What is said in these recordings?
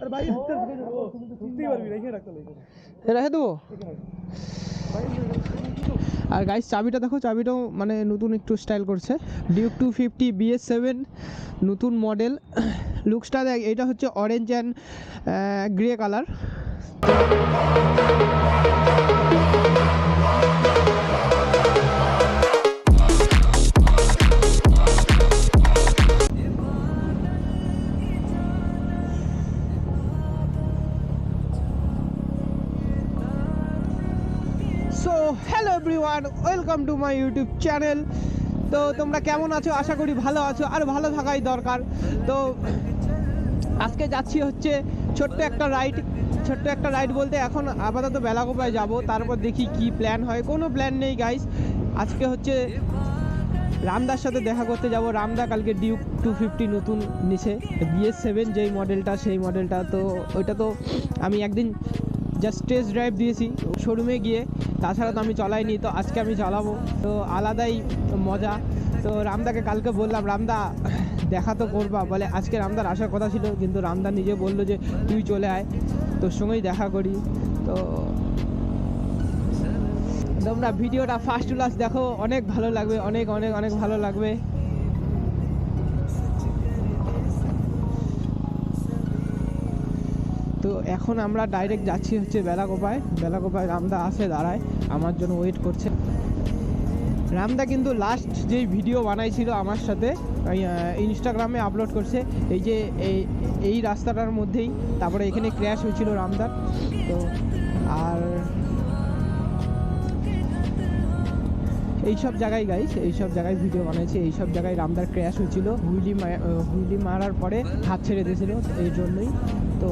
আরে ভাই পারবি রেখে রাখতে লাগবে। রেখে দেবো? আর গাইস চাবিটা দেখো চাবিটাও মানে নতুন একটু স্টাইল করছে। Duke two fifty BS seven নতুন মডেল লুকসটা দেখ এটা হচ্ছে orange and grey colour to my YouTube channel তো তোমরা কেমন আছো? আশা করি ভালো আছো আর ভালো থাকাই দরকার। তো আজকে যাচ্ছি হচ্ছে ছোট্ট একটা রাইড ছোট্ট একটা রাইড বলতে এখন আপাতত বেলাগোপায় যাব, তারপর দেখি কি প্ল্যান হয়। কোনো প্ল্যান নেই গাইস আজকে হচ্ছে রামদার সাথে দেখা করতে যাব। রামদা কালকে ডিউক টু ফিফটি নতুন নিছে। বিএস সেভেন যেই মডেলটা সেই মডেলটা তো ওইটা তো আমি একদিন জাস্ট টেস্ট ড্রাইভ দিয়েছি শোরুমে গিয়ে। তাছাড়া তো আমি চলাইনি, তো আজকে আমি চালাবো। তো আলাদাই মজা। তো রামদাকে কালকে বললাম, রামদা, দেখা তো করবা। বলে, আজকে রামদার আসার কথা ছিল, কিন্তু রামদা নিজে বলল যে, তুই চলে আয়, তোর সঙ্গেই দেখা করি। তো তোমরা ভিডিওটা ফার্স্ট টু লাস্ট দেখো, অনেক ভালো লাগবে, অনেক অনেক অনেক ভালো লাগবে। তো এখন আমরা ডাইরেক্ট যাচ্ছি হচ্ছে বেলাকোপায় বেলাকোপায় রামদা আসে, দাঁড়ায়, আমার জন্য ওয়েট করছে। রামদা কিন্তু লাস্ট যেই ভিডিও বানাইছিল আমার সাথে ইনস্টাগ্রামে আপলোড করছে, এই যে, এই এই রাস্তাটার মধ্যেই, তারপরে এখানে ক্র্যাশ হয়েছিল রামদার। তো, আর এইসব জায়গায় গাইস এইসব জায়গায় ভিডিও বানিয়েছে এইসব জায়গায় রামদার ক্র্যাশ হয়েছিল। হুইলি হুইলি মারার পরে হাত ছেড়ে দিয়েছিল, এই জন্যই। তো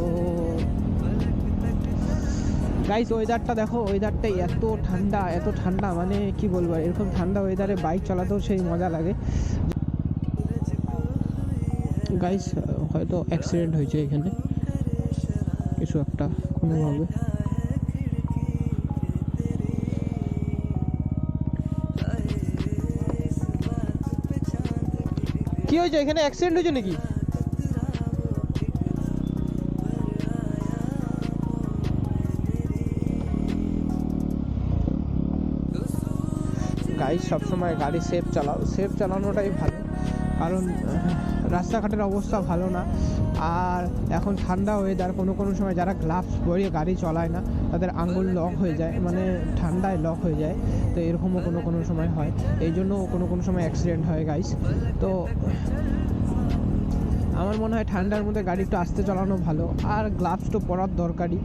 গাইস ওয়েদারটা দেখো ওয়েদারটা এত ঠান্ডা এত ঠান্ডা মানে কি বলব, এরকম ঠান্ডা ওয়েদারে বাইক চালাতেও সেই মজা লাগে। গাইস হয়তো অ্যাক্সিডেন্ট হয়েছে এখানে। কিছু একটা কোনোভাবে কি হয়েছে? এখানে অ্যাক্সিডেন্ট হয়েছে নাকি? গাড়ি সবসময় গাড়ি সেফ চালাও। সেফ চালানোটাই ভালো। কারণ রাস্তাঘাটের অবস্থা ভালো না। আর এখন ঠান্ডা ওয়েদার কোনো কোনো সময় যারা গ্লাভস পরিয়ে গাড়ি চলায় না, তাদের আঙুল লক হয়ে যায় মানে ঠান্ডায় লক হয়ে যায়। তো এরকমও কোনো কোনো সময় হয়। এই জন্য কোনো কোনো সময় অ্যাক্সিডেন্ট হয় গাইস তো, আমার মনে হয় ঠান্ডার মধ্যে গাড়ি একটু আস্তে চালানো ভালো। আর গ্লাভস তো পরার দরকারই।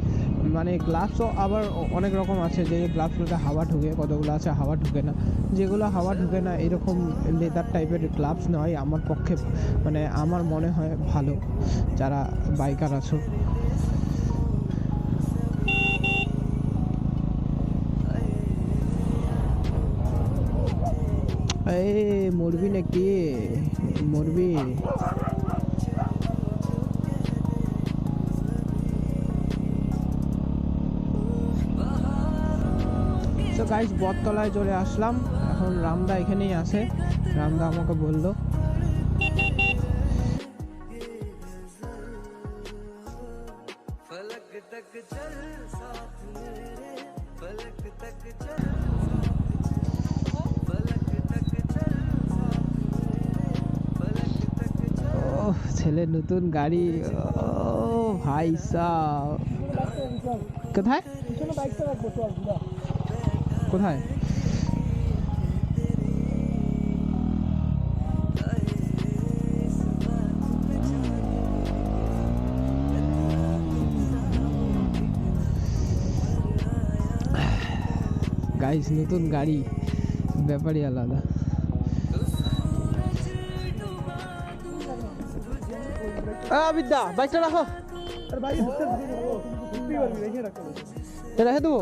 মানে গ্লাভসও আবার অনেক রকম আছে যে গ্লাভসগুলোতে হাওয়া ঢুকে, কতগুলো আছে হাওয়া ঢুকে না। যেগুলো হাওয়া ঢুকে না, এরকম লেদার টাইপের গ্লাভস নেওয়াই আমার পক্ষে মানে আমার মনে হয় ভালো, যারা বাইকার আছো। এই মরবি নাকি? মরবি? গাইজ বটতলায় চলে আসলাম। এখন রামদা এখানেই আছে। রামদা আমাকে বলল। ছেলে নতুন গাড়ি। ভাই সাহ। কোথায়? কোথায়? গাইস নতুন গাড়ি। ব্যাপারই আলাদা। বিদ্যা বাইকটা রাখো। রেখে দেবো?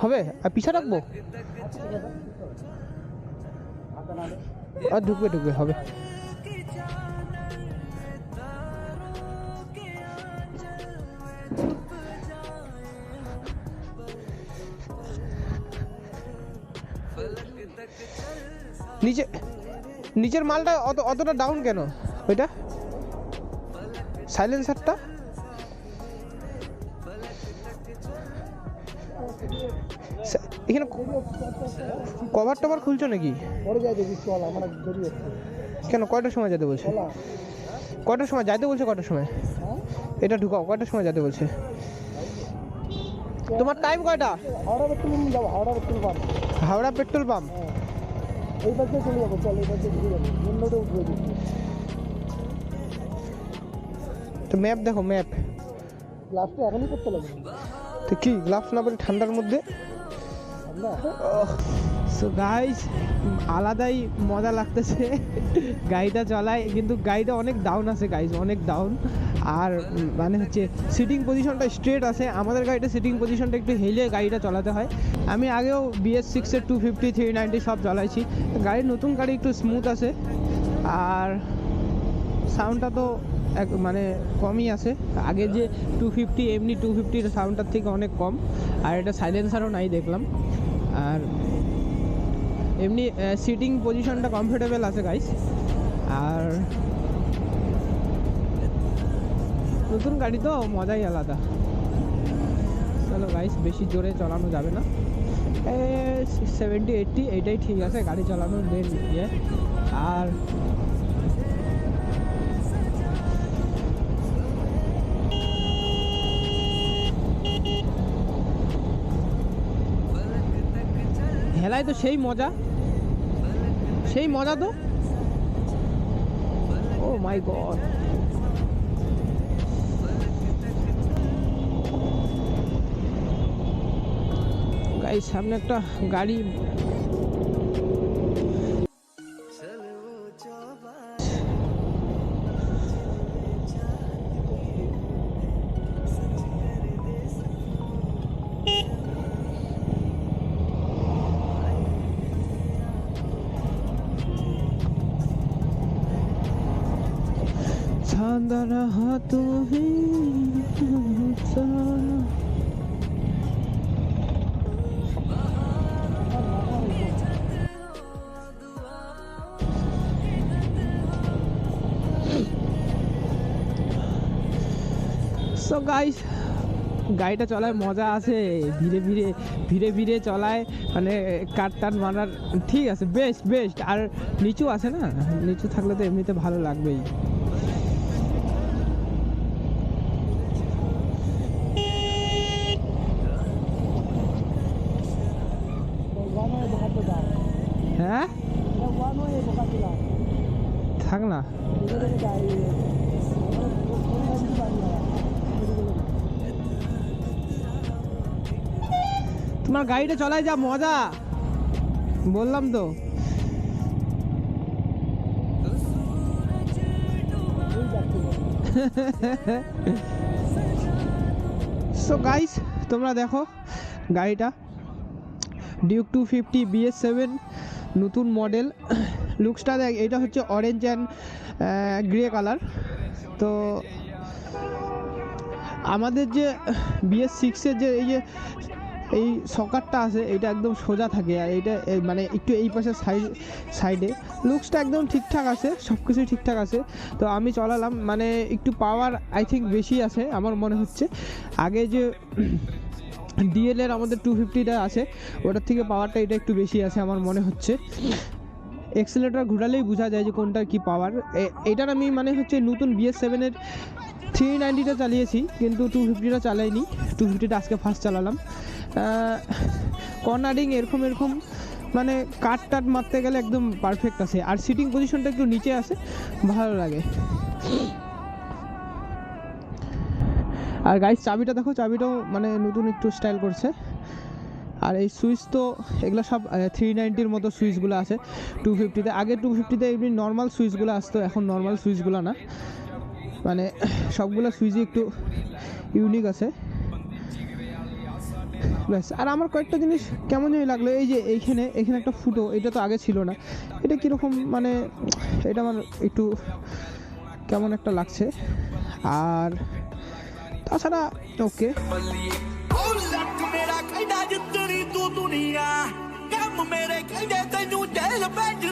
হবে? আর পিছা রাখব? আর ঢুকবে ঢুকবে, হবে। নিচে, নিচের মালটা অত, অতটা ডাউন কেন? ওইটা? সাইলেন্সারটা এখানে কভার টভার খুলছো নাকি? পরে যাই দেখি চল আমার দেরি হচ্ছে কেন কয়টার সময় যেতে বলছে? কয়টার সময়? যাইতে বলছে কয়টার সময়? হ্যাঁ? এটা ঢুকাও কয়টার সময় যেতে বলছে? তোমার টাইম কয়টা? হাওড়া পেট্রোল যাব Howrah petrol pump Howrah petrol pump হ্যাঁ। এই পাশে চলে যাব চল এই পাশে ঘুরে যাব উঠবে তো ম্যাপ দেখো ম্যাপ ক্লাসটা এখনই করতে লাগবে। তো কি গ্লাভস না বলে ঠান্ডার মধ্যে? সো গাইস আলাদাই মজা লাগতেছে। গাড়িটা চালায়, কিন্তু গাড়িটা অনেক ডাউন আছে গাইস অনেক ডাউন আর মানে হচ্ছে সিটিং পজিশনটা স্ট্রেট আছে। আমাদের গাড়িটা সিটিং পজিশনটা একটু হেলে গাড়িটা চালাতে হয়। আমি আগেও বিএস সিক্সের টু ফিফটি থ্রি নাইনটি সব চালাইছি। গাড়ির নতুন গাড়ি একটু স্মুথ আছে। আর সাউন্ডটা তো এক মানে কমই আছে। আগে যে টু ফিফটি এমনি টু ফিফটির সাউন্ডটার থেকে অনেক কম। আর এটা সাইলেন্সারও নাই দেখলাম। আর এমনি সিটিং পজিশনটা কমফোর্টেবল আছে গাইস আর নতুন গাড়ি তো, মজাই আলাদা। চলো গাইস বেশি জোরে চালানো যাবে না। সেভেন্টি এইটটি এইটাই ঠিক আছে, গাড়ি চালানোর মেন ইয়ে। আর হেলায় তো সেই মজা। সেই মজা তো? Oh my god. গাড়ির সামনে একটা গাড়ি चांद रहा तू ही सारा সো গাইস গাড়িটা চলায় মজা আছে ধীরে ধীরে ধীরে ধীরে চলায় মানে কাট টাট মারার ঠিক আছে বেস্ট বেস্ট আর নিচু আছে না নিচু থাকলে তো এমনিতে ভালো লাগবেই হ্যাঁ? থাক না। তোমার গাড়িটা চলাই যা, মজা। বললাম তো। সো গাইস তোমরা দেখো গাড়িটা। Duke two fifty BS seven নতুন মডেল লুকসটা দেখ, এটা হচ্ছে অরেঞ্জ অ্যান্ড গ্রে কালার তো আমাদের যে বিএস সিক্সের যে এই যে, এই সকারটা আছে, এটা একদম সোজা থাকে। আর এটা মানে একটু এই পাশে সাইড সাইডে লুকসটা একদম ঠিকঠাক আছে সব কিছুই ঠিকঠাক আছে। তো আমি চলালাম মানে একটু পাওয়ার আই থিঙ্ক বেশি আছে, আমার মনে হচ্ছে। আগে যে ডিএল এর আমাদের টু ফিফটিটা আছে, ওটার থেকে পাওয়ারটা এটা একটু বেশি আছে আমার মনে হচ্ছে। এক্সেলেটার ঘোরালেই বোঝা যায় যে কোনটার কি পাওয়ার এটার আমি মানে হচ্ছে নতুন বিএস সেভেনের থ্রি নাইনটিটা চালিয়েছি, কিন্তু টু ফিফটিটা চালাইনি। টু ফিফটিটা আজকে ফার্স্ট চালালাম। কর্নারিং এরকম এরকম মানে কাট টাট মারতে গেলে একদম পারফেক্ট আছে। আর সিটিং পজিশনটা একটু নিচে আছে, ভালো লাগে। আর গাইস চাবিটা দেখো, চাবিটাও মানে নতুন একটু স্টাইল করছে। আর এই সুইচ তো, এগুলো সব থ্রি নাইনটির মতো সুইচগুলো আছে টু ফিফটিতে আগে টু ফিফটিতে এমনি নর্মাল সুইচগুলো আসতো, এখন নর্মাল সুইচগুলো না। মানে সবগুলো সুইচই একটু ইউনিক আছে। ব্যাস, আর আমার কয়েকটা জিনিস কেমন জানি লাগল, এই যে এইখানে, এখানে একটা ফুটো, এটা তো আগে ছিল না। এটা কীরকম মানে এটা আমার একটু কেমন একটা লাগছে। আর তাছাড়া ওকে ਉਹ ਲੱਕ ਮੇਰਾ ਕਹਿੰਦਾ ਜਿੱਤਣੀ ਤੂੰ ਦੁਨੀਆ ਕੰਮ ਮੇਰੇ ਕਹਿੰਦੇ ਤੈਨੂੰ ਜੇਲ ਭੇਜਣਾ